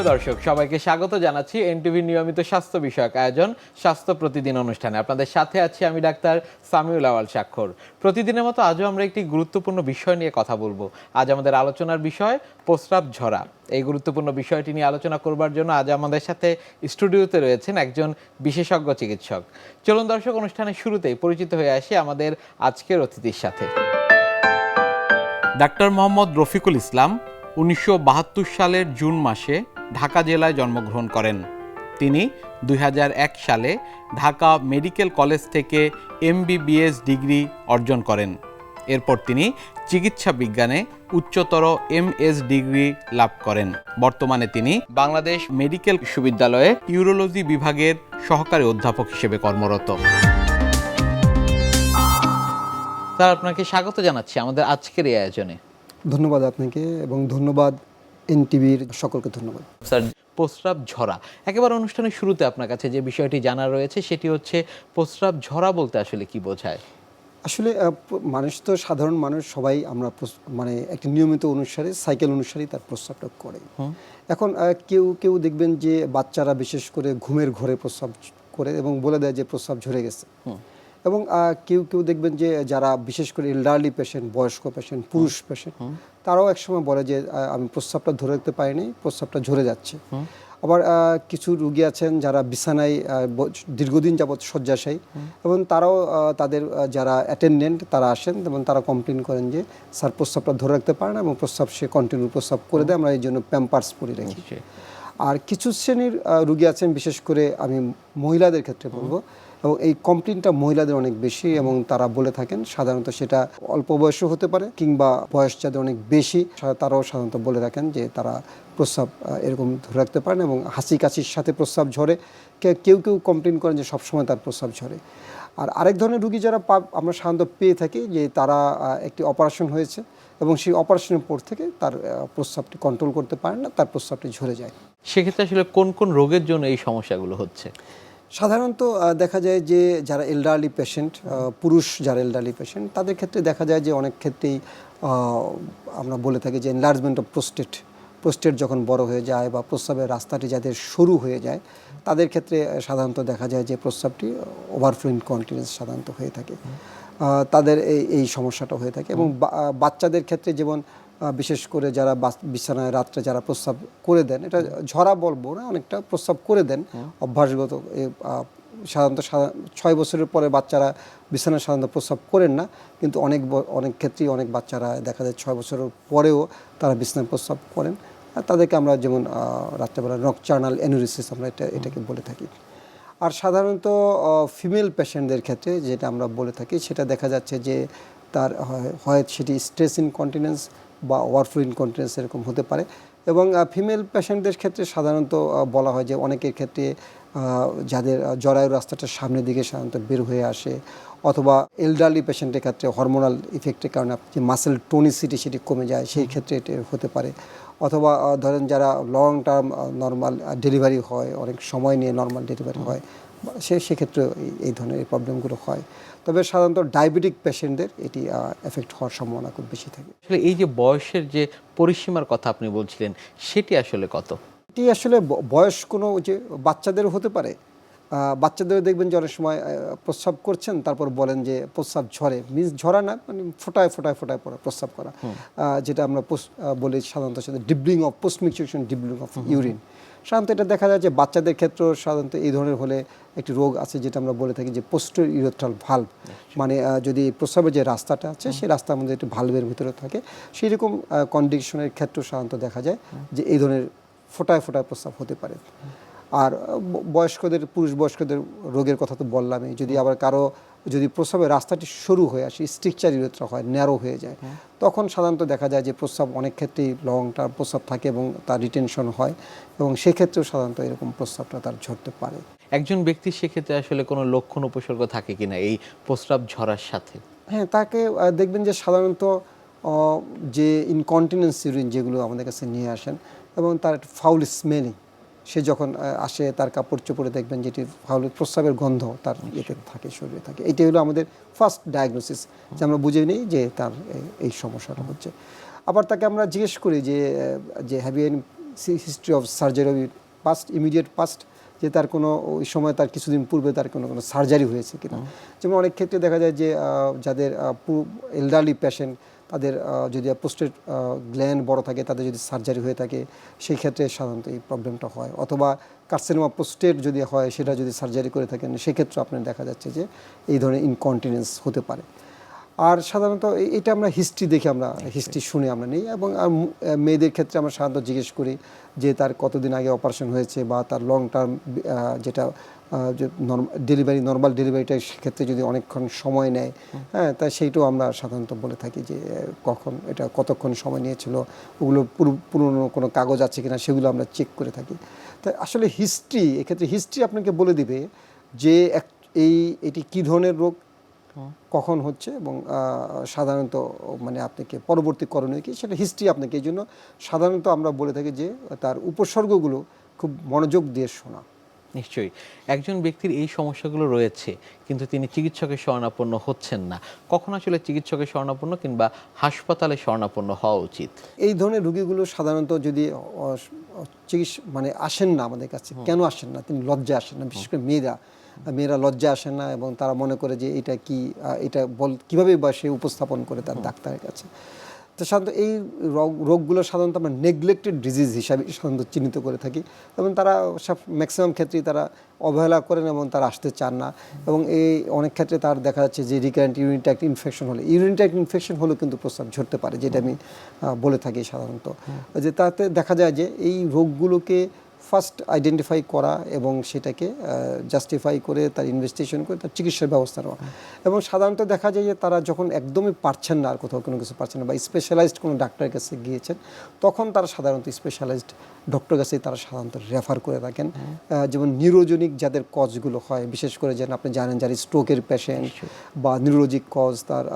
প্রিয় দর্শক, সবাইকে স্বাগত জানাচ্ছি এনটিভির নিয়মিত স্বাস্থ্য বিষয়ক আয়োজন, স্বাস্থ্য প্রতিদিন অনুষ্ঠানে। আপনাদের সাথে আছি আমি ডাক্তার সামিউল আওয়াল স্বাক্ষর। প্রতিদিনের মতো আজও আমরা একটি গুরুত্বপূর্ণ বিষয় নিয়ে কথা বলব। আজ আমাদের আলোচনার বিষয় প্রস্রাব ঝরা। এই গুরুত্বপূর্ণ বিষয়টি নিয়ে আলোচনা করবার জন্য আজ আমাদের সাথে স্টুডিওতে রয়েছেন একজন বিশেষজ্ঞ চিকিৎসক। চলুন দর্শক, অনুষ্ঠানের শুরুতেই পরিচিত হয়ে আসি আমাদের আজকের অতিথির সাথে। ডাক্তার মোহাম্মদ রফিকুল ইসলাম উনিশশো বাহাত্তর সালের জুন মাসে ঢাকা জেলায় জন্মগ্রহণ করেন। তিনি দুই হাজার এক সালে ঢাকা মেডিকেল কলেজ থেকে এমবিবিএস ডিগ্রি অর্জন করেন। এরপর তিনি চিকিৎসা বিজ্ঞানে উচ্চতর এমএস ডিগ্রি লাভ করেন। বর্তমানে তিনি বাংলাদেশ মেডিকেল বিশ্ববিদ্যালয়ে ইউরোলজি বিভাগের সহকারী অধ্যাপক হিসেবে কর্মরত। স্যার আপনাকে স্বাগত জানাচ্ছি আমাদের আজকের এই আয়োজনে। ধন্যবাদ আপনাকে এবং ধন্যবাদ এনটিভির সকলকে ধন্যবাদ। স্যার প্রস্রাব ঝরা। একেবারে অনুষ্ঠানের শুরুতে আপনার কাছে যে বিষয়টি জানা রয়েছে সেটি হচ্ছে প্রস্রাব ঝরা বলতে আসলে কি বোঝায়? আসলে মানুষ তো সাধারণ মানুষ সবাই আমরা মানে একটি নিয়মিত অনুসারে সাইকেল অনুসারেই তার প্রস্রাবটা করে। এখন কেউ কেউ দেখবেন যে বাচ্চারা বিশেষ করে ঘুমের ঘরে প্রস্রাব করে এবং বলে দেয় যে প্রস্রাব ঝরে গেছে। এবং কেউ কেউ দেখবেন যে যারা বিশেষ করে এল্ডারলি পেশেন্ট বয়স্ক পেশেন্ট পুরুষ পেশেন্ট তারাও একসময় বলে যে আমি প্রস্রাবটা ধরে রাখতে পারিনি প্রস্রাবটা ঝরে যাচ্ছে। আবার কিছু রুগী আছেন যারা বিছানায় দীর্ঘদিন যাবৎ শয্যাশায়ী এবং তারাও তাদের যারা অ্যাটেন্ডেন্ট তারা আসেন এবং তারা কমপ্লেন করেন যে স্যার প্রস্রাবটা ধরে রাখতে পারে না এবং প্রস্রাব সে কন্টিনিউ প্রস্রাব করে দেয় আমরা এই জন্য প্যাম্পার্স পরে রাখি। আর কিছু শ্রেণির রুগী আছেন, বিশেষ করে আমি মহিলাদের ক্ষেত্রে বলব। এবং এই কমপ্লেনটা মহিলাদের অনেক বেশি এবং তারা বলে থাকেন, সাধারণত সেটা অল্প বয়সও হতে পারে কিংবা বয়স যাদের অনেক বেশি তারাও সাধারণত বলে থাকেন যে তারা প্রস্রাব এরকম ধরে রাখতে পারেন এবং হাসি কাশির সাথে প্রস্রাব ঝরে। কেউ কেউ কমপ্লেন করেন যে সবসময় তার প্রস্রাব ঝরে। আর আরেক ধরনের রুগী যারা আমরা সাধারণত পেয়ে থাকি যে তারা একটি অপারেশন হয়েছে। এবং সেই অপারেশনের পর থেকে তার প্রস্রাবটি কন্ট্রোল করতে পারেন না তার প্রস্রাবটি ঝরে যায়। সেক্ষেত্রে আসলে কোন কোন রোগের জন্য এই সমস্যাগুলো হচ্ছে? সাধারণত দেখা যায় যে যারা এল্ডারলি পেশেন্ট পুরুষ যারা এল্ডারলি পেশেন্ট তাদের ক্ষেত্রে দেখা যায় যে অনেক ক্ষেত্রেই আমরা বলে থাকি যে এনলার্জমেন্ট অফ প্রোস্টেট প্রোস্টেট যখন বড় হয়ে যায় বা প্রস্রাবের রাস্তাটি যাদের সরু হয়ে যায় তাদের ক্ষেত্রে সাধারণত দেখা যায় যে প্রস্রাবটি ওভারফ্লো ইনকন্টিনেন্স সাধারণত হয়ে থাকে। তাদের এই এই সমস্যাটা হয়ে থাকে এবং বাচ্চাদের ক্ষেত্রে যেমন বিশেষ করে যারা বিছানায় রাত্রে যারা প্রস্রাব করে দেন এটা ঝরা বলব না অনেকটা প্রস্রাব করে দেন অভ্যাসগত সাধারণত ছয় বছরের পরে বাচ্চারা বিছানায় সাধারণত প্রস্রাব করেন না কিন্তু অনেক অনেক ক্ষেত্রেই অনেক বাচ্চারা দেখা যায় ছয় বছরের পরেও তারা বিছানায় প্রস্রাব করেন। আর তাদেরকে আমরা যেমন রাত্রেবেলা নকচার্নাল অ্যানুরিসিস আমরা এটা এটাকে বলে থাকি। আর সাধারণত ফিমেল পেশেন্টদের ক্ষেত্রে যেটা আমরা বলে থাকি সেটা দেখা যাচ্ছে যে তার হয়- সেটি স্ট্রেস ইনকন্টিনেন্স বা ওয়ারফ্লো ইনকন্টিনেন্স এরকম হতে পারে। এবং ফিমেল পেশেন্টদের ক্ষেত্রে সাধারণত বলা হয় যে অনেকের ক্ষেত্রে যাদের আহ, জরায়ুর রাস্তাটা সামনের দিকে সাধারণত বের হয়ে আসে অথবা এলডারলি পেশেন্টের ক্ষেত্রে হরমোনাল ইফেক্টের কারণে যে মাসেল টোনিসিটি সেটি কমে যায় সেই ক্ষেত্রে এটি হতে পারে। অথবা ধরেন যারা লং টার্ম নর্মাল ডেলিভারি হয় অনেক সময় নিয়ে নর্মাল ডেলিভারি হয় সে সেক্ষেত্রে এই- এই ধরনের প্রবলেমগুলো হয়। তবে সাধারণত ডায়াবেটিক পেশেন্টদের এটি এফেক্ট হওয়ার সম্ভাবনা খুব বেশি থাকে। আসলে এই যে বয়সের যে পরিসীমার কথা আপনি বলছিলেন সেটি আসলে কত? এটি আসলে বয়স কোনো যে বাচ্চাদের হতে পারে আহ, বাচ্চাদেরও দেখবেন যে অনেক সময় প্রস্রাব করছেন তারপর বলেন যে প্রস্রাব ঝরে। মিন্স ঝরা না মানে ফোটায় ফোটায় ফোটায় পড়া প্রস্রাব করা। যেটা আমরা বলি সাধারণত dribbling of post micturition dribbling of urine. সাধারণত এটা দেখা যায় যে বাচ্চাদের ক্ষেত্রেও সাধারণত এই ধরনের হলে একটি রোগ আছে যেটা আমরা বলে থাকি যে পোস্টোর ইউরেথ্রাল ভাল্ব মানে যদি প্রস্রাবের যে রাস্তাটা আছে সেই রাস্তার মধ্যে একটি ভাল্বের ভিতরে থাকে। সেই রকম কন্ডিশনের ক্ষেত্রেও সাধারণত দেখা যায় যে এই ধরনের ফোটায় ফোটায় প্রস্রাব হতে পারে। বয়স্কদের পুরুষ বয়স্কদের রোগের কথা তো বললামই। যদি আবার কারও যদি প্রস্রাবের রাস্তাটি সরু হয়ে আসে স্ট্রিকচার ইউরেথ্রা হয় ন্যারো হয়ে যায় তখন সাধারণত দেখা যায় যে প্রস্রাব অনেক ক্ষেত্রেই লং টার্ম প্রস্রাব থাকে এবং তার রিটেনশন হয় এবং সেক্ষেত্রেও সাধারণত এরকম প্রস্রাবটা তার ঝরতে পারে। একজন ব্যক্তির সেক্ষেত্রে আসলে কোনো লক্ষণ উপসর্গ থাকে কিনা এই প্রস্রাব ঝরার সাথে? হ্যাঁ তাকে দেখবেন যে সাধারণত যে ইনকন্টিনেন্স ইউরিন যেগুলো আমাদের কাছে নিয়ে আসেন এবং তার ফাউল স্মেলিং সে যখন আসে তার কাপড় চোপড়ে দেখবেন যেটি ফাউল প্রস্রাবের গন্ধ তার ইয়েতে থাকে শরীরে থাকে। এটাই হলো আমাদের ফার্স্ট ডায়াগনোসিস যে আমরা বুঝে নিই যে তার এই সমস্যাটা হচ্ছে। আবার তাকে আমরা জিজ্ঞেস করি যে যে have you history of surgery past immediate past যে তার কোনো ওই সময় তার কিছুদিন পূর্বে তার কোনো কোনো সার্জারি হয়েছে কিনা? যেমন অনেক ক্ষেত্রে দেখা যায় যে যাদের এলডারলি পেশেন্ট তাদের যদি প্রোস্টেট গ্ল্যান্ড বড় থাকে তাদের যদি সার্জারি হয়ে থাকে সেই ক্ষেত্রে সাধারণত এই প্রবলেমটা হয়। অথবা কার্সিনোমা প্রোস্টেট যদি হয় সেটা যদি সার্জারি করে থাকেন সেক্ষেত্রে আপনার দেখা যাচ্ছে যে এই ধরনের ইনকন্টিনেন্স হতে পারে। আর সাধারণত এটা আমরা হিস্ট্রি দেখে আমরা হিস্ট্রি শুনে আমরা নিই এবং মেয়েদের ক্ষেত্রে আমরা সাধারণত জিজ্ঞেস করি যে তার কতদিন আগে অপারেশন হয়েছে বা তার লং টার্ম যেটা যে ডেলিভারি নর্মাল ডেলিভারিটা সেক্ষেত্রে যদি অনেকক্ষণ সময় নেয় হ্যাঁ তাই সেইটাও আমরা সাধারণত বলে থাকি যে কখন এটা কতক্ষণ সময় নিয়েছিল, ওগুলো পুরো- পুরনো কোনো কাগজ আছে কিনা সেগুলো আমরা চেক করে থাকি। তাই আসলে হিস্ট্রি এক্ষেত্রে হিস্ট্রি আপনাকে বলে দিবে যে এক- এই, এটি কী ধরনের রোগ, কখন হচ্ছে এবং সাধারণত মানে আপনাকে পরবর্তী করণীয় কি, সেটা হিস্ট্রি আপনাকে এই জন্য সাধারণত আমরা বলে থাকি যে, তার উপসর্গগুলো খুব মনোযোগ দিয়ে শোনা। নিশ্চয়ই। একজন ব্যক্তির এই সমস্যাগুলো রয়েছে কিন্তু তিনি চিকিৎসকের শরণাপন্ন হচ্ছেন না। কখন আসলে চিকিৎসকের শরণাপন্ন কিংবা হাসপাতালে শরণাপন্ন হওয়া উচিত? এই ধরনের রোগীগুলো সাধারণত যদি চিকিৎসা মানে আসেন না আমাদের কাছে কেন আসেন না? তিনি লজ্জা আসেন না। বিশেষ করে মেয়েরা মেয়েরা লজ্জা আসেন না এবং তারা মনে করে যে এটা কি এটা বল কীভাবে বা সে উপস্থাপন করে তার ডাক্তারের কাছে। তো সাধারণত এই রোগ রোগগুলো সাধারণত আমরা নেগলেক্টেড ডিজিজ হিসাবে সাধারণত চিহ্নিত করে থাকি। এবং তারা সব ম্যাক্সিমাম ক্ষেত্রেই তারা অবহেলা করেন এবং তারা আসতে চান না। এবং এই অনেক ক্ষেত্রে তার দেখা যাচ্ছে যে রিকারেন্ট ইউরিনট্যাক্ট ইনফেকশন হলে ইউরিন ইনফেকশন হলেও কিন্তু প্রস্রাব ঝরতে পারে যেটা আমি বলে থাকি সাধারণত। যে তাতে দেখা যায় যে এই রোগগুলোকে ফার্স্ট আইডেন্টিফাই করা এবং সেটাকে জাস্টিফাই করে তার ইনভেস্টিগেশন করে তার চিকিৎসার ব্যবস্থা নেওয়া। এবং সাধারণত দেখা যায় যে তারা যখন একদমই পারছেন না আর কোথাও কোনো কিছু পারছেন না বা স্পেশালাইজড কোনো ডাক্তারের কাছে গিয়েছেন তখন তারা সাধারণত স্পেশালাইজড ডক্টর কাছে তারা সাধারণত রেফার করে থাকেন। যেমন নিউরোজনিক যাদের কজগুলো হয় বিশেষ করে যেন আপনি জানেন যারা স্ট্রোকের পেশেন্ট বা নিউরোলজিক কজ তার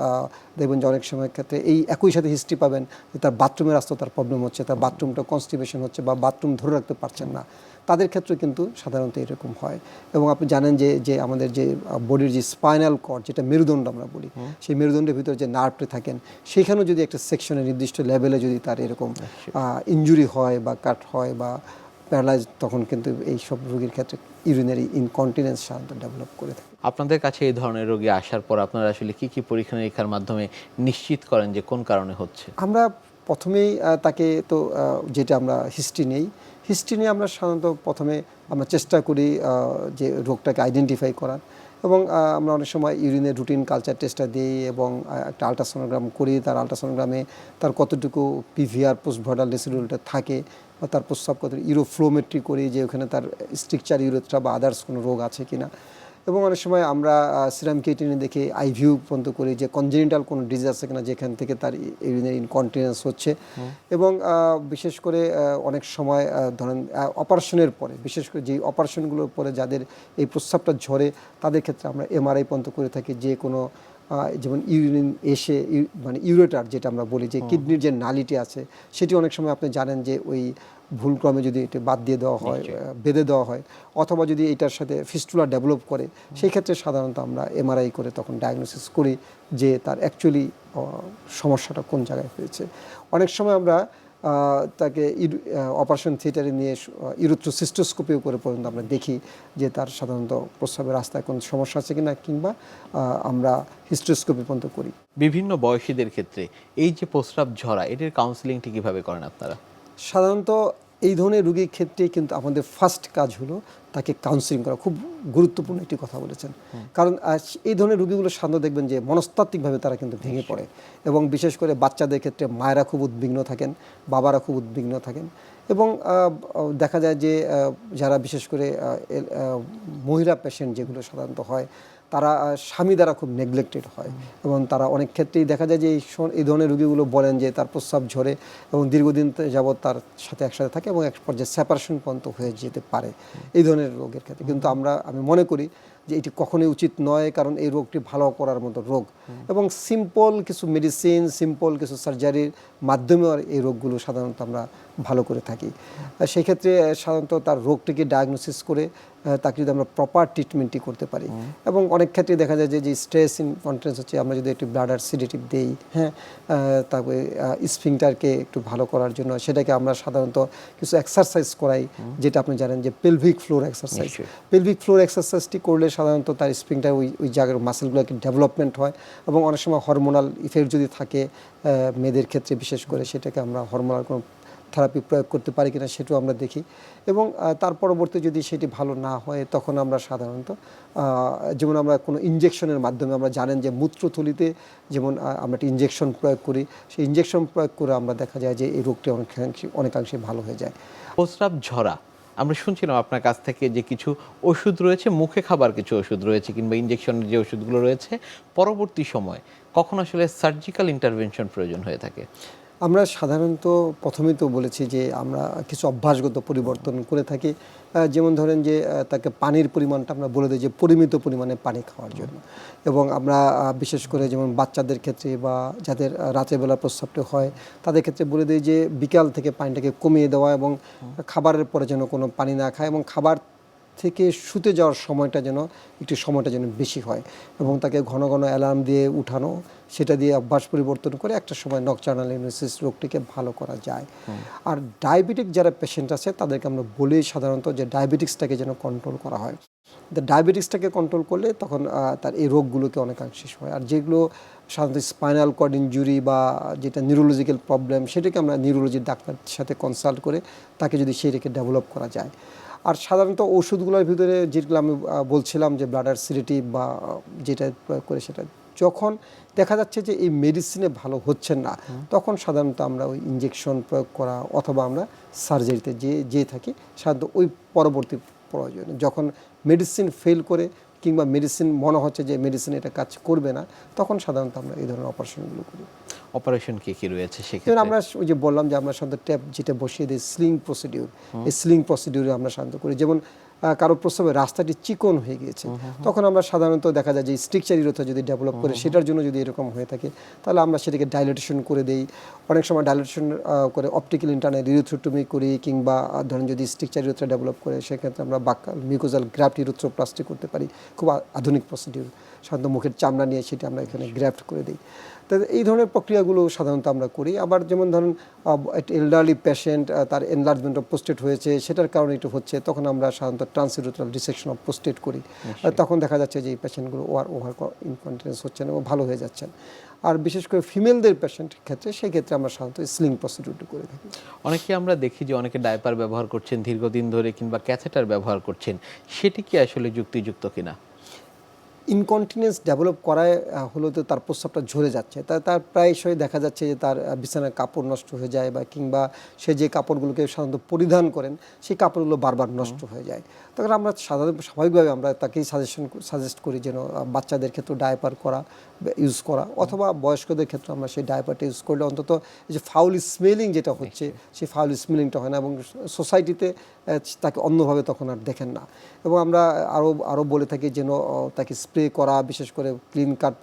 দেখবেন যে অনেক সময় ক্ষেত্রে এই একই সাথে হিস্ট্রি পাবেন যে তার বাথরুমের রাস্তা তার প্রবলেম হচ্ছে তার বাথরুমটা কনস্টিপেশন হচ্ছে বা বাথরুম ধরে রাখতে পারছেন না। তাদের ক্ষেত্রে কিন্তু সাধারণত এরকম হয়। এবং আপনি জানেন যে যে আমাদের যে বডির যে স্পাইনাল কর্ড যেটা মেরুদণ্ড আমরা বলি সেই মেরুদণ্ডের ভিতরে যে নার্ভটা থাকেন সেখানেও যদি একটা সেকশনে নির্দিষ্ট লেভেলে যদি তার এরকম ইনজুরি হয় বা কাট হয় বা প্যারালাইজ তখন কিন্তু এই সব রোগীর ক্ষেত্রে ইউরিনারি ইনকন্টিনেন্স সাধারণত ডেভেলপ করে থাকে। আপনাদের কাছে এই ধরনের রোগী আসার পর আপনারা আসলে কি কি পরীক্ষা নিরীক্ষার মাধ্যমে নিশ্চিত করেন যে কোন কারণে হচ্ছে? আমরা প্রথমেই তাকে তো যেটা আমরা হিস্ট্রি নেই হিস্ট্রি নিয়ে আমরা সাধারণত প্রথমে আমরা চেষ্টা করি যে রোগটাকে আইডেন্টিফাই করার এবং আমরা অনেক সময় ইউরিনের রুটিন কালচার টেস্টটা দিই এবং একটা আলট্রাসোনোগ্রাম করি। তার আলট্রাসোনোগ্রামে তার কতটুকু পিভিআর পোস্ট ভয়ডাল রেসিডুয়ালটা থাকে বা তার প্রস্রাব কত ইউরোফ্লোমেট্রি করি যে ওখানে তার স্ট্রিকচার ইউরোথ্রা বা আদার্স কোনো রোগ আছে কিনা। এবং অনেক সময় আমরা সিরাম কেটিনে দেখে আইভিউ পর্যন্ত করি যে কনজেনিটাল কোনো ডিজিজ আছে কিনা যেখান থেকে তার ইউরিনারি ইনকন্টিনেন্স হচ্ছে। এবং বিশেষ করে অনেক সময় ধরেন অপারেশনের পরে বিশেষ করে যে অপারেশনগুলোর পরে যাদের এই প্রস্রাবটা ঝরে তাদের ক্ষেত্রে আমরা এমআরআই পর্যন্ত করে থাকি যে কোনো যেমন ইউরিন এসে মানে ইউরেটার যেটা আমরা বলি যে কিডনির যে নালিটি আছে সেটি অনেক সময় আপনি জানেন যে ওই ভুলক্রমে যদি এটা বাদ দিয়ে দেওয়া হয় বেঁধে দেওয়া হয় অথবা যদি এটার সাথে ফিস্টুলা ডেভেলপ করে সেই ক্ষেত্রে সাধারণত আমরা এমআরআই করে তখন ডায়াগনোসিস করি যে তার অ্যাকচুয়ালি সমস্যাটা কোন জায়গায় হয়েছে। অনেক সময় আমরা তাকে অপারেশন থিয়েটারে নিয়ে ইউরোথ্রোসিস্টোস্কোপিও করে পর্যন্ত আমরা দেখি যে তার সাধারণত প্রস্রাবের রাস্তায় কোনো সমস্যা আছে কিনা কিংবা আমরা হিস্ট্রোস্কোপি পর্যন্ত করি। বিভিন্ন বয়সীদের ক্ষেত্রে এই যে প্রস্রাব ঝরা এটির কাউন্সিলিংটি কীভাবে করেন আপনারা? সাধারণত এই ধরনের রুগীর ক্ষেত্রে কিন্তু আমাদের ফার্স্ট কাজ হলো তাকে কাউন্সিলিং করা। খুব গুরুত্বপূর্ণ একটি কথা বলেছেন। কারণ এই ধরনের রোগীগুলো সাধারণত দেখবেন যে মনস্তাত্ত্বিকভাবে তারা কিন্তু ভেঙে পড়ে এবং বিশেষ করে বাচ্চাদের ক্ষেত্রে মায়েরা খুব উদ্বিগ্ন থাকেন বাবারা খুব উদ্বিগ্ন থাকেন এবং দেখা যায় যে যারা বিশেষ করে মহিলা পেশেন্ট যেগুলো সাধারণত হয় তারা স্বামী দ্বারা খুব নেগলেক্টেড হয় এবং তারা অনেক ক্ষেত্রেই দেখা যায় যে এই ধরনের রুগীগুলো বলেন যে তার প্রস্রাব ঝরে এবং দীর্ঘদিন যাবৎ তার সাথে একসাথে থাকে এবং এক পর্যায়ে সেপারেশন পর্যন্ত হয়ে যেতে পারে। এই ধরনের রোগের ক্ষেত্রে। কিন্তু আমরা, আমি মনে করি যে এটি কখনোই উচিত নয় কারণ এই রোগটি ভালো করার মতো রোগ। এবং সিম্পল কিছু মেডিসিন সিম্পল কিছু সার্জারির মাধ্যমে এই রোগগুলো সাধারণত আমরা ভালো করে থাকি। আর সেই ক্ষেত্রে সাধারণত তার রোগটিকে ডায়াগনোসিস করে তাকে যদি আমরা প্রপার ট্রিটমেন্টই করতে পারি। এবং অনেক ক্ষেত্রে দেখা যায় যে যে স্ট্রেস ইনকন্টিনেন্স হচ্ছে আমরা যদি একটু ব্লাডার সিডেটিভ দেই হ্যাঁ তারপরে স্প্রিংটারকে একটু ভালো করার জন্য সেটাকে আমরা সাধারণত কিছু এক্সারসাইজ করাই যেটা আপনি জানেন যে pelvic floor exercise pelvic floor এক্সারসাইজটি করলে সাধারণত তার স্প্রিংটার ওই ওই জায়গার মাসেলগুলোকে ডেভেলপমেন্ট হয় এবং অনেক সময় হরমোনাল ইফেক্ট যদি থাকে মেয়েদের ক্ষেত্রে বিশেষ করে সেটাকে আমরা হরমোনাল কোনো থেরাপি প্রয়োগ করতে পারি কিনা সেটাও আমরা দেখি এবং তার পরবর্তী যদি সেটি ভালো না হয় তখন আমরা সাধারণত যেমন আমরা কোনো ইঞ্জেকশনের মাধ্যমে আমরা জানেন যে মূত্রথলিতে যেমন আমরা একটা ইঞ্জেকশন প্রয়োগ করি, সেই ইঞ্জেকশন প্রয়োগ করে আমরা দেখা যায় যে এই রোগটি অনেকাংশে অনেকাংশে ভালো হয়ে যায়। প্রস্রাব ঝরা আমরা শুনছিলাম আপনার কাছ থেকে যে কিছু ওষুধ রয়েছে, মুখে খাবার কিছু ওষুধ রয়েছে কিংবা ইঞ্জেকশনের যে ওষুধগুলো রয়েছে, পরবর্তী সময় কখন আসলে সার্জিক্যাল ইন্টারভেনশন প্রয়োজন হয়ে থাকে? আমরা সাধারণত প্রথমেই তো বলেছি যে আমরা কিছু অভ্যাসগত পরিবর্তন করে থাকি। যেমন ধরেন যে তাকে পানির পরিমাণটা আমরা বলে দিই যে পরিমিত পরিমাণে পানি খাওয়ার জন্য। এবং আমরা বিশেষ করে যেমন বাচ্চাদের ক্ষেত্রে বা যাদের আহ, রাতের বেলা প্রস্রাবটা হয় তাদের ক্ষেত্রে বলে দিই যে বিকাল থেকে পানিটাকে কমিয়ে দেওয়া এবং খাবারের পরে যেন কোনো পানি না খায় এবং খাবার থেকে শুতে যাওয়ার সময়টা যেন একটু সময়টা যেন বেশি হয় এবং তাকে ঘন ঘন অ্যালার্ম দিয়ে উঠানো সেটা দিয়ে অভ্যাস পরিবর্তন করে একটা সময় নকচার্নাল ইউনিসিস রোগটিকে ভালো করা যায়। আর ডায়াবেটিক যারা পেশেন্ট আছে তাদেরকে আমরা বলি সাধারণত যে ডায়াবেটিক্সটাকে যেন কন্ট্রোল করা হয়। ডায়াবেটিক্সটাকে কন্ট্রোল করলে তখন তার এই রোগগুলোকে অনেকাংশে হয় আর যেগুলো সাধারণত স্পাইনাল কর্ড ইঞ্জুরি বা যেটা নিউরোলজিক্যাল প্রবলেম সেটাকে আমরা নিউরোলজির ডাক্তারের সাথে কনসাল্ট করে তাকে যদি সেটাকে ডেভেলপ করা যায়। আর সাধারণত ওষুধগুলোর ভিতরে যেগুলো আমি বলছিলাম যে ব্লাডার সিলেটিভ বা যেটা প্রয়োগ করে সেটা যখন দেখা যাচ্ছে যে এই মেডিসিনে ভালো হচ্ছে না তখন সাধারণত আমরা ওই ইঞ্জেকশন প্রয়োগ করা অথবা আমরা সার্জারিতে যে যেয়ে থাকি সাধারণত ওই পরবর্তী প্রয়োজন যখন মেডিসিন ফেল করে কিংবা মেডিসিন মনে হচ্ছে যে মেডিসিন এটা কাজ করবে না তখন সাধারণত আমরা এই ধরনের অপারেশনগুলো করি। অপারেশন কি কি রয়েছে সেক্ষেত্রে? আমরা ওই যে বললাম যে আমরা সাধারণত ট্যাপ যেটা বসিয়ে দিই স্লিং প্রসিডিউর এই স্লিং প্রসিডিউরে আমরা সাধারণত করি। যেমন কারও প্রস্রাবে রাস্তাটি চিকন হয়ে গিয়েছে। তখন আমরা সাধারণত দেখা যায় যে স্ট্রিকচারিরতা যদি ডেভেলপ করে সেটার জন্য যদি এরকম হয়ে থাকে তাহলে আমরা সেটাকে ডাইলেটেশন করে দেই। অনেক সময় ডাইলেটেশন করে অপটিক্যাল ইন্টারনেট ইরোথ্রোটমি করি কিংবা ধরেন যদি স্ট্রিকচারিরতা ডেভেলপ করে সেক্ষেত্রে আমরা বাক্কাল মিউকোজাল গ্রাফটি রুথ্রোপ্লাস্টি করতে পারি। খুব আধুনিক প্রসিডিউর সাধারণত মুখের চামড়া নিয়ে সেটা আমরা এখানে গ্রাফট করে দিই। তো এই ধরনের প্রক্রিয়াগুলো সাধারণত আমরা করি। আবার যেমন ধরুন এল্ডারলি পেশেন্ট তার এনলার্জমেন্ট অফ পোস্টেট হয়েছে সেটার কারণে একটু হচ্ছে তখন আমরা সাধারণত ট্রান্সিরোটাল ডিসেকশন অফ পোস্টেট করি। তখন দেখা যাচ্ছে যে এই পেশেন্টগুলো ওয়ার ওভার ইনকন্টিনেন্স হচ্ছে না ও ভালো হয়ে যাচ্ছেন আর বিশেষ করে ফিমেলদের পেশেন্টের ক্ষেত্রে সেই ক্ষেত্রে আমরা সাধারণত স্লিং প্রসিডিউরটি করে থাকি। অনেকে আমরা দেখি যে অনেকে ডায়পার ব্যবহার করছেন দীর্ঘদিন ধরে কিংবা ক্যাথেটার ব্যবহার করছেন। সেটি কি আসলে যুক্তিযুক্ত কিনা? ইনকন্টিনেন্স ডেভেলপ করায় হলো তো তার প্রস্রাবটা ঝরে যাচ্ছে। তা তার প্রায়শই দেখা যাচ্ছে যে তার বিছানার কাপড় নষ্ট হয়ে যায় বা কিংবা সে যে কাপড়গুলোকে সাধারণত পরিধান করেন সেই কাপড়গুলো বারবার নষ্ট হয়ে যায়। তখন আমরা সাধারণত স্বাভাবিকভাবে আমরা তাকেই সাজেশন সাজেস্ট করি যেন বাচ্চাদের ক্ষেত্রে ডায়পার করা ইউজ করা অথবা বয়স্কদের ক্ষেত্রে আমরা সেই ডায়পারটা ইউজ করলে অন্তত যে ফাউল স্মেলিং যেটা হচ্ছে সেই ফাউল স্মেলিংটা হয় না এবং সোসাইটিতে তাকে অন্যভাবে তখন আর দেখেন না। এবং আমরা আরও আরও বলে থাকি যেন তাকে স্প্রে করা বিশেষ করে ক্লিন কাট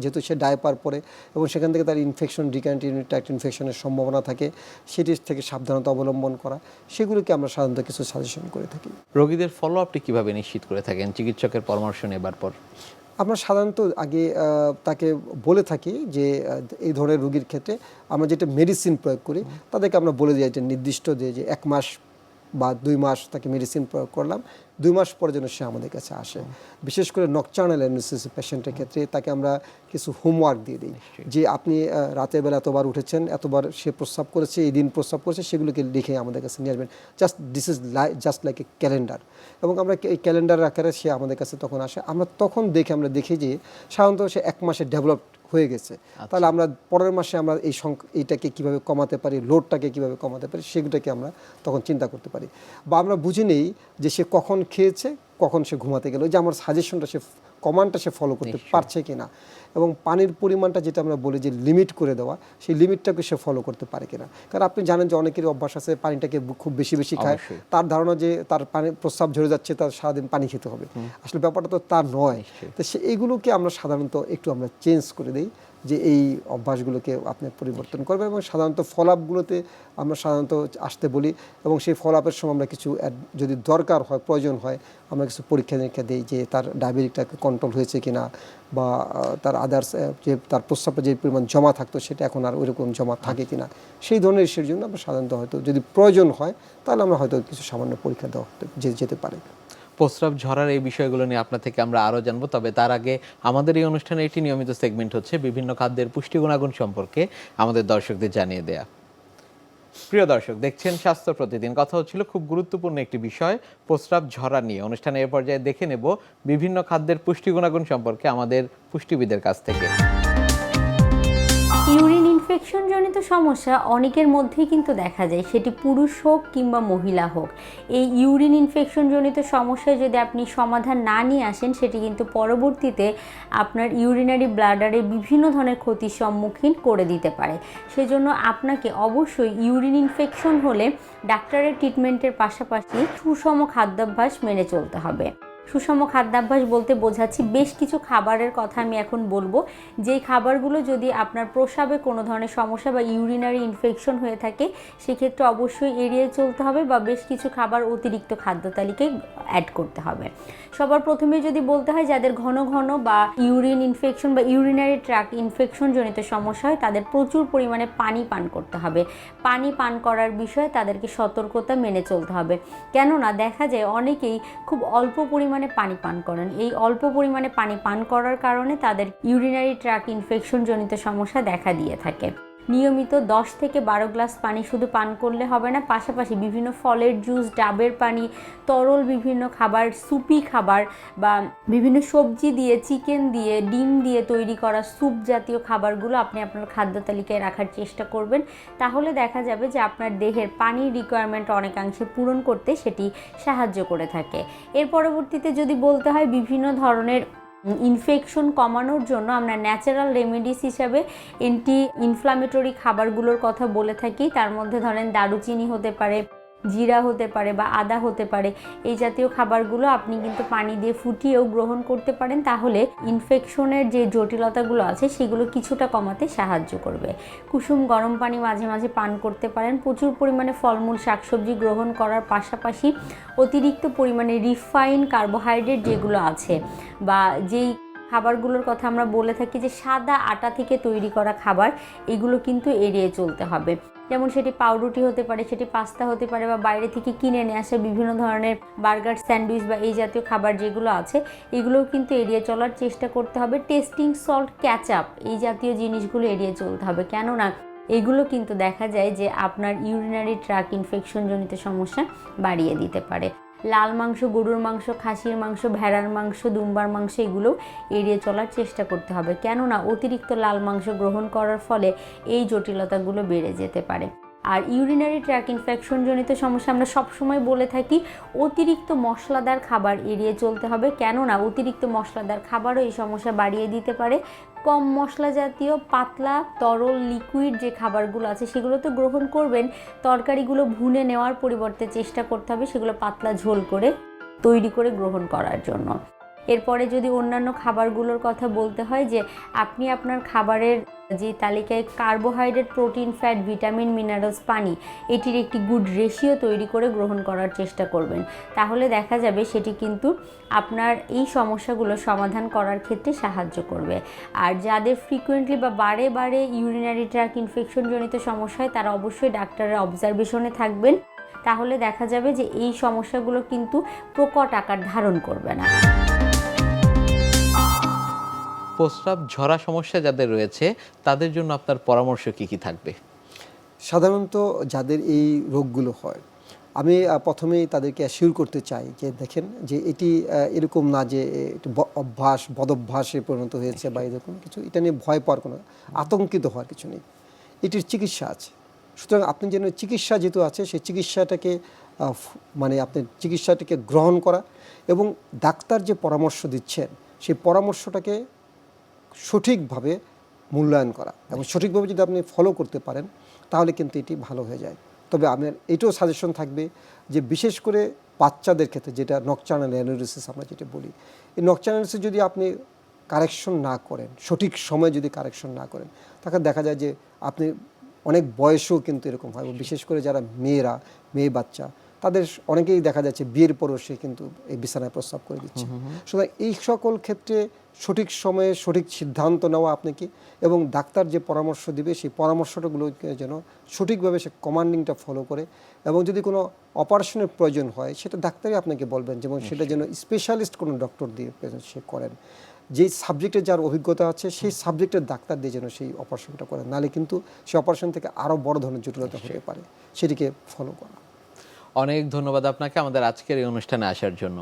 যেহেতু সে ডায়পার পরে এবং সেখান থেকে তার ইনফেকশন ডিক্যান্টিনি ট্র্যাক্ট ইনফেকশনের সম্ভাবনা থাকে সেটির থেকে সাবধানতা অবলম্বন করা সেগুলোকে আমরা সাধারণত কিছু সাজেশন করে থাকি। রোগীদের ফলো আপটি কীভাবে নিশ্চিত করে থাকেন? চিকিৎসকের পরামর্শ নেবার পর। আমরা সাধারণত আগে তাকে বলে থাকি যে এই ধরনের রোগীর ক্ষেত্রে আমরা যেটা মেডিসিন প্রয়োগ করি তাদেরকে আমরা বলে দিই যে নির্দিষ্ট দিয়ে যে এক মাস বা দুই মাস তাকে মেডিসিন প্রয়োগ করলাম দুই মাস পরে যেন সে আমাদের কাছে আসে। বিশেষ করে নকচার্নাল অ্যানোসিস পেশেন্টের ক্ষেত্রে তাকে আমরা কিছু হোমওয়ার্ক দিয়ে দিই। যে আপনি রাতের বেলা এতবার উঠেছেন এতবার সে প্রস্রাব করেছে এই দিন প্রস্রাব করেছে সেগুলোকে লিখে আমাদের কাছে নিয়ে আসবেন। Just this is just like a calendar এবং আমরা এই ক্যালেন্ডার আকারে সে আমাদের কাছে তখন আসে। আমরা তখন দেখে আমরা দেখি যে সাধারণত সে এক মাসে ডেভেলপ হয়ে গেছে। তাহলে আমরা পরের মাসে আমরা এই এইটাকে কীভাবে কমাতে পারি লোডটাকে কীভাবে কমাতে পারি সেগুলোকে আমরা তখন চিন্তা করতে পারি। বা আমরা বুঝে নেই যে সে কখন খেয়েছে কখন সে ঘুমাতে গেল। যে আমার সাজেশনটা সে কমান্ডটা সে ফলো করতে পারছে কিনা এবং পানির পরিমাণটা যেটা আমরা বলি যে লিমিট করে দেওয়া সেই লিমিটটাকে সে ফলো করতে পারে কিনা। কারণ আপনি জানেন যে অনেকের অভ্যাস আছে পানিটাকে খুব বেশি বেশি খায়। তার ধারণা যে তার পানি প্রস্রাব ঝরে যাচ্ছে তার সারাদিন পানি খেতে হবে। আসলে ব্যাপারটা তো তা নয়। তো সে এইগুলোকে আমরা সাধারণত একটু আমরা চেঞ্জ করে দিই। যে এই অভ্যাসগুলোকে আপনি পরিবর্তন করবেন এবং সাধারণত ফল আপগুলোতে আমরা সাধারণত আসতে বলি এবং সেই ফল আপের সময় আমরা কিছু যদি দরকার হয়, প্রয়োজন হয়, আমরা কিছু পরীক্ষা নিরীক্ষা দিই যে তার ডায়াবেটিকটাকে কন্ট্রোল হয়েছে কিনা বা তার আদার্স যে তার প্রস্রাবে যে পরিমাণ জমা থাকতো সেটা এখন আর ওইরকম জমা থাকে কিনা। সেই ধরনের ইস্যুর জন্য আমরা সাধারণত হয়তো যদি প্রয়োজন হয়, তাহলে আমরা হয়তো কিছু সামান্য পরীক্ষা দেওয়া যেতে পারে। প্রস্রাব ঝরার এই বিষয়গুলো নিয়ে আপনার থেকে আমরা আরও জানব। তবে তার আগে আমাদের এই অনুষ্ঠানে একটি নিয়মিত সেগমেন্ট হচ্ছে বিভিন্ন খাদ্যের পুষ্টি গুণাগুণ সম্পর্কে আমাদের দর্শকদের জানিয়ে দেয়া। প্রিয় দর্শক, দেখছেন স্বাস্থ্য প্রতিদিন। কথা হচ্ছিল খুব গুরুত্বপূর্ণ একটি বিষয়, প্রস্রাব ঝরা নিয়ে। অনুষ্ঠানে এ পর্যায়ে দেখে নেব বিভিন্ন খাদ্যের পুষ্টি গুণাগুণ সম্পর্কে আমাদের পুষ্টিবিদের কাছ থেকে। ইউরিন ইনফেকশন জনিত সমস্যা অনেকের মধ্যেই কিন্তু দেখা যায়। সেটি পুরুষ হোক কিংবা মহিলা হোক। এই ইউরিন ইনফেকশন জনিত সমস্যায় যদি আপনি সমাধান না নিয়ে আসেন, সেটি কিন্তু পরবর্তীতে আপনার ইউরিনারি ব্লাডারে বিভিন্ন ধরনের ক্ষতির সম্মুখীন করে দিতে পারে। সেজন্য আপনাকে অবশ্যই ইউরিন ইনফেকশন হলে ডাক্তারের ট্রিটমেন্টের পাশাপাশি সুষম খাদ্যাভ্যাস মেনে চলতে হবে। সুষম খাদ্যাভ্যাস বলতে বোঝাচ্ছি, বেশ কিছু খাবারের কথা আমি এখন বলব। যেই খাবারগুলো যদি আপনার প্রস্রাবে কোনো ধরনের সমস্যা বা ইউরিনারি ইনফেকশন হয়ে থাকে, সেক্ষেত্রে অবশ্যই এড়িয়ে চলতে হবে বা বেশ কিছু খাবার অতিরিক্ত খাদ্য তালিকায় অ্যাড করতে হবে। সবার প্রথমে যদি বলতে হয়, যাদের ঘন ঘন বা ইউরিন ইনফেকশন বা ইউরিনারি ট্র্যাক ইনফেকশন জনিত সমস্যা হয়, তাদের প্রচুর পরিমাণে পানি পান করতে হবে। পানি পান করার বিষয়ে তাদেরকে সতর্কতা মেনে চলতে হবে। কেননা দেখা যায় অনেকেই খুব অল্প পরিমাণে পানি পান করেন। এই অল্প পরিমাণে পানি পান করার কারণে তাদের ইউরিনারি ট্র্যাক ইনফেকশন জনিত সমস্যা দেখা দিয়ে থাকে। নিয়মিত 10 থেকে বারো গ্লাস পানি শুধু পান করলে হবে না, পাশাপাশি বিভিন্ন ফলের জুস, ডাবের পানি, তরল বিভিন্ন খাবার, সুপি খাবার বা বিভিন্ন সবজি দিয়ে, চিকেন দিয়ে, ডিম দিয়ে তৈরি করা স্যুপ জাতীয় খাবারগুলো আপনি আপনার খাদ্য তালিকায় রাখার চেষ্টা করবেন। তাহলে দেখা যাবে যে আপনার দেহের পানির রিকোয়ারমেন্ট অনেকাংশে পূরণ করতে সেটি সাহায্য করে থাকে। এর পরবর্তীতে যদি বলতে হয় বিভিন্ন ধরনের ইনফেকশন কমানোর জন্য আমরা ন্যাচারাল রেমেডিস হিসাবে এন্টি ইনফ্লামেটরি খাবারগুলোর কথা বলে থাকি। তার মধ্যে ধরেন দারুচিনি হতে পারে। জিরা হতে পারে বা আদা হতে পারে, এই জাতীয় খাবারগুলো আপনি কিন্তু পানি দিয়ে ফুটিয়েও গ্রহণ করতে পারেন। তাহলে ইনফেকশনের যে জটিলতাগুলো আছে, সেগুলো কিছুটা কমাতে সাহায্য করবে। কুসুম গরম পানি মাঝে মাঝে পান করতে পারেন। প্রচুর পরিমাণে ফলমূল, শাকসবজি গ্রহণ করার পাশাপাশি অতিরিক্ত পরিমাণে রিফাইন কার্বোহাইড্রেট যেগুলো আছে বা যেই খাবারগুলোর কথা আমরা বলে থাকি যে সাদা আটা থেকে তৈরি করা খাবার, এগুলো কিন্তু এড়িয়ে চলতে হবে। যেমন সেটি পাউরুটি হতে পারে, সেটি পাস্তা হতে পারে বা বাইরে থেকে কিনে নিয়ে আসা বিভিন্ন ধরনের বার্গার, স্যান্ডউইচ বা এই জাতীয় খাবার যেগুলো আছে, এগুলোও কিন্তু এড়িয়ে চলার চেষ্টা করতে হবে। টেস্টিং সল্ট ক্যাচআপ এই জাতীয় জিনিসগুলো এড়িয়ে চলতে হবে। কেননা এগুলো কিন্তু দেখা যায় যে আপনার ইউরিনারি ট্রাক ইনফেকশনজনিত সমস্যা বাড়িয়ে দিতে পারে। লাল মাংস, গরুর মাংস, খাসির মাংস, ভেড়ার মাংস, দুম্বার মাংস, এগুলো এড়িয়ে চলার চেষ্টা করতে হবে। কেননা, অতিরিক্ত লাল মাংস গ্রহণ করার ফলে এই জটিলতাগুলো বেড়ে যেতে পারে। আর ইউরিনারি ট্র্যাক ইনফেকশন জনিত সমস্যা আমরা সবসময় বলে থাকি, অতিরিক্ত মশলাদার খাবার এড়িয়ে চলতে হবে। কেননা, অতিরিক্ত মশলাদার খাবারও এই সমস্যা বাড়িয়ে দিতে পারে। কম মশলা জাতীয়, পাতলা, তরল লিকুইড যে খাবারগুলো আছে, সেগুলো তো গ্রহণ করবেন। তরকারিগুলো ভুনে নেওয়ার পরিবর্তে চেষ্টা করতে হবে, সেগুলো পাতলা ঝোল করে তৈরি করে গ্রহণ করার জন্য। এরপরে যদি অন্যান্য খাবারগুলোর কথা বলতে হয় যে আপনি আপনার খাবারের যে তালিকায় carbohydrate, protein, fat, vitamin, minerals, পানি এটির একটি গুড রেশিও তৈরি করে গ্রহণ করার চেষ্টা করবেন। তাহলে দেখা যাবে সেটি কিন্তু আপনার এই সমস্যাগুলো সমাধান করার ক্ষেত্রে সাহায্য করবে। আর যাদের ফ্রিকোয়েন্টলি বা বারে বারে ইউরিনারি ট্র্যাক ইনফেকশন জনিত সমস্যা হয়, তারা অবশ্যই ডাক্তারের অবজারভেশনে থাকবেন। তাহলে দেখা যাবে যে এই সমস্যাগুলো কিন্তু প্রকট আকার ধারণ করবে না। প্রস্রাব, ঝরা সমস্যা যাদের রয়েছে, তাদের জন্য আপনার পরামর্শ কি কি থাকবে? সাধারণত যাদের এই রোগগুলো হয়, আমি প্রথমেই তাদেরকে অ্যাসিওর করতে চাই যে, দেখেন যে এটি এরকম না যে অভ্যাস, বদভ্যাসে পরিণত হয়েছে বা এরকম কিছু, এটা নিয়ে ভয় পাওয়ার কোনো আতঙ্কিত হওয়ার কিছু নেই। এটির চিকিৎসা আছে। সুতরাং আপনি যেন চিকিৎসা যেহেতু আছে, সেই চিকিৎসাটাকে মানে আপনার চিকিৎসাটাকে গ্রহণ করা এবং ডাক্তার যে পরামর্শ দিচ্ছেন, সেই পরামর্শটাকে সঠিকভাবে মূল্যায়ন করা এবং সঠিকভাবে যদি আপনি ফলো করতে পারেন, তাহলে কিন্তু এটি ভালো হয়ে যায়। তবে আমার এটাও সাজেশন থাকবে যে বিশেষ করে বাচ্চাদের ক্ষেত্রে যেটা নকচানাল অ্যানোরিসিস আমরা যেটা বলি, এই নকচানালিসিস যদি আপনি কারেকশন না করেন, সঠিক সময়ে যদি কারেকশন না করেন তাকে দেখা যায় যে আপনি অনেক বয়সেও কিন্তু এরকম হয় বিশেষ করে যারা মেয়েরা, মেয়ে বাচ্চা তাদের অনেকেই দেখা যাচ্ছে বিয়ের পরও সে কিন্তু এই বিছানায় প্রস্তাব করে দিচ্ছে। সুতরাং এই সকল ক্ষেত্রে সঠিক সময়ে সঠিক সিদ্ধান্ত নেওয়া আপনি কি এবং ডাক্তার যে পরামর্শ দিবে সেই পরামর্শটাগুলোকে যেন সঠিকভাবে সে কমান্ডিংটা ফলো করে এবং যদি কোনো অপারেশনের প্রয়োজন হয় সেটা ডাক্তারই আপনাকে বলবেন যেমন সেটা যেন স্পেশালিস্ট কোনো ডক্টর দিয়ে সে করেন। যেই সাবজেক্টে যার অভিজ্ঞতা আছে সেই সাবজেক্টের ডাক্তার দিয়ে যেন সেই অপারেশনটা করেন। নাহলে কিন্তু সেই অপারেশন থেকে আরও বড় ধরনের জটিলতা হতে পারে। সেটিকে ফলো করা। অনেক ধন্যবাদ আপনাকে আমাদের আজকের এই অনুষ্ঠানে আসার জন্য।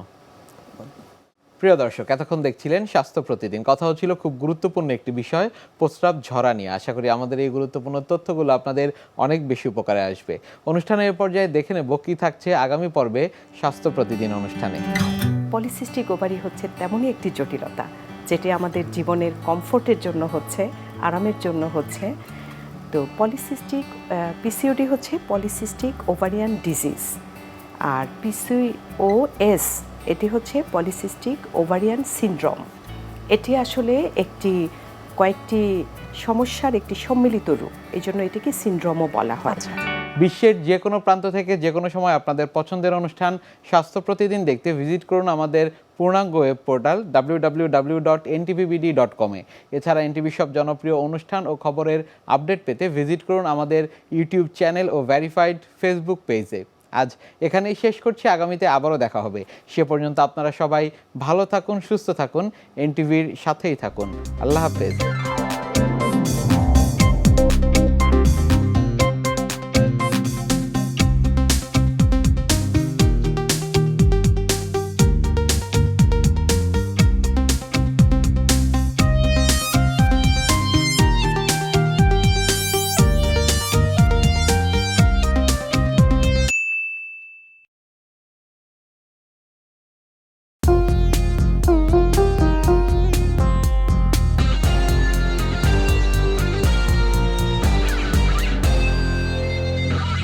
প্রিয় দর্শক, এতক্ষণ দেখছিলেন স্বাস্থ্য প্রতিদিন। কথা হচ্ছিল খুব গুরুত্বপূর্ণ একটি বিষয়, প্রস্রাব ঝরা নিয়ে। আশা করি আমাদের এই গুরুত্বপূর্ণ তথ্যগুলো আপনাদের অনেক বেশি উপকারে আসবে। অনুষ্ঠানের পর্যায়ে দেখে নেব কি থাকছে আগামী পর্বে স্বাস্থ্য প্রতিদিন অনুষ্ঠানে। পলিসিস্টিক ওভারি হচ্ছে তেমনই একটি জটিলতা, যেটি আমাদের জীবনের কমফোর্টের জন্য হচ্ছে, আরামের জন্য হচ্ছে। তো পলিসিস্টিক পিসিওডি হচ্ছে পলিসিস্টিক ওভারিয়ান ডিজিজ আর পিসিওএস এটি হচ্ছে পলিসিস্টিক ওভারিয়ান সিনড্রোম এটি আসলে একটি কয়েকটি সমস্যার একটি সম্মিলিত রূপ এই জন্য এটিকে সিনড্রোমও বলা হয়। বিশ্বের যে কোনো প্রান্ত থেকে যে কোনো সময় আপনাদের পছন্দের অনুষ্ঠান স্বাস্থ্য প্রতিদিন দেখতে ভিজিট করুন আমাদের পূর্ণাঙ্গ web portal W dot dot এছাড়া এনটিভি সব জনপ্রিয় অনুষ্ঠান ও খবরের আপডেট পেতে ভিজিট করুন আমাদের ইউটিউব চ্যানেল ও ভেরিফাইড ফেসবুক পেজে। আজ এখানেই শেষ করছি, আগামীতে আবারও দেখা হবে। সে পর্যন্ত আপনারা সবাই ভালো থাকুন, সুস্থ থাকুন এনটিভির সাথেই থাকুন। আল্লাহ হাফেজ।